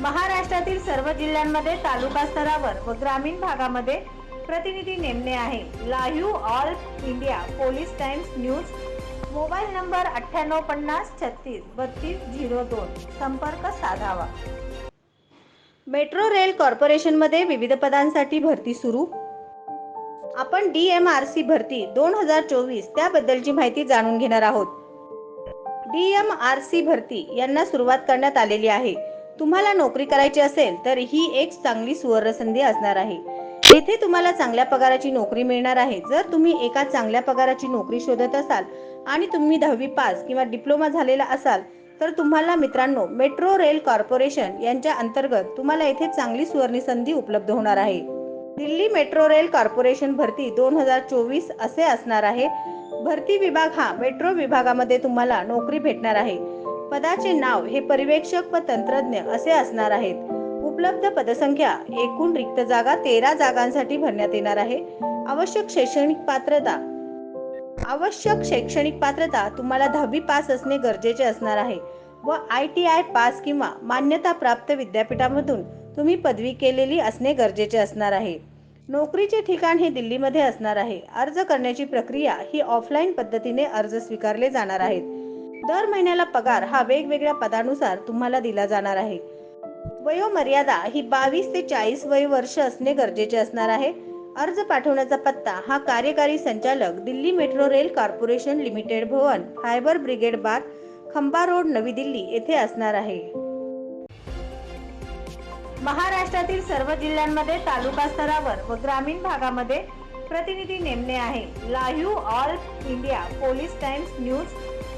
महाराष्ट्रातील सर्व जिल्ह्यांमध्ये तालुका स्तरावर व ग्रामीण भागामध्ये प्रतिनिधी नेमणे आहे. Live all India police times news. Mobile number अठ्ठ्याण्णव पन्नास छत्तीस बत्तीस झिरो दोन. संपर्क साधावा. मेट्रो रेल कॉर्पोरेशनमध्ये विविध पदांसाठी भरती सुरू. आपण डी एम आर सी भरती दोन हजार चोवीस त्याबद्दलची माहिती जाणून घेणार आहोत. डी एम आर सी भरती यांना सुरुवात करण्यात आलेली आहे. तुम्हाला नोकरी करायची असेल तर ही एक चांगली सुवर्ण संधी असणार आहे. येथे तुम्हाला चांगल्या पगाराची नोकरी मिळणार आहे. जर तुम्ही एका चांगल्या पगाराची नोकरी शोधत असाल आणि तुम्ही दहावी पास किंवा डिप्लोमा झालेला असाल तर तुम्हाला मित्रांनो मेट्रो रेल कॉर्पोरेशन यांच्या अंतर्गत तुम्हाला येथे चांगली सुवर्ण संधी उपलब्ध होणार आहे. दिल्ली मेट्रो रेल कॉर्पोरेशन भरती दोन हजार चोवीस असे असणार आहे. भरती विभाग हा मेट्रो विभागामध्ये तुम्हाला नोकरी भेटणार आहे. पदाचे नाव हे पर्यवेक्षक व तंत्रज्ञ असे असणार आहेत. उपलब्ध पदसंख्या एकूण रिक्त जागा तेरा जागांसाठी भरण्यात येणार आहे. आवश्यक शैक्षणिक पात्रता. आवश्यक शैक्षणिक पात्रता तुम्हाला दहावी पास असणे गरजेचे असणार आहे व आय टी आय पास किंवा मान्यता प्राप्त विद्यापीठामधून तुम्ही पदवी केलेली असणे गरजेचे असणार आहे. नोकरीचे ठिकाण हे दिल्लीमध्ये असणार आहे. अर्ज करण्याची प्रक्रिया ही ऑफलाईन पद्धतीने अर्ज स्वीकारले जाणार आहेत. दर महिन्याला पगार हा वेगवेगळ्या पदानुसार तुम्हाला दिला जाणार आहे. वयोमर्यादा ही बावीस ते चाळीस वय वर्ष असणे गरजेचे असणार आहे. अर्ज पाठवण्याचा पत्ता हा कार्यकारी संचालक Delhi metro rail corporation limited भवन फायबर ब्रिगेड बाग खंबा रोड नवी दिल्ली येथे असणार आहे. महाराष्ट्रातील सर्व जिल्ह्यांमध्ये तालुका स्तरावर व ग्रामीण भागामध्ये प्रतिनिधी नेमणे आहे. Live all India police times news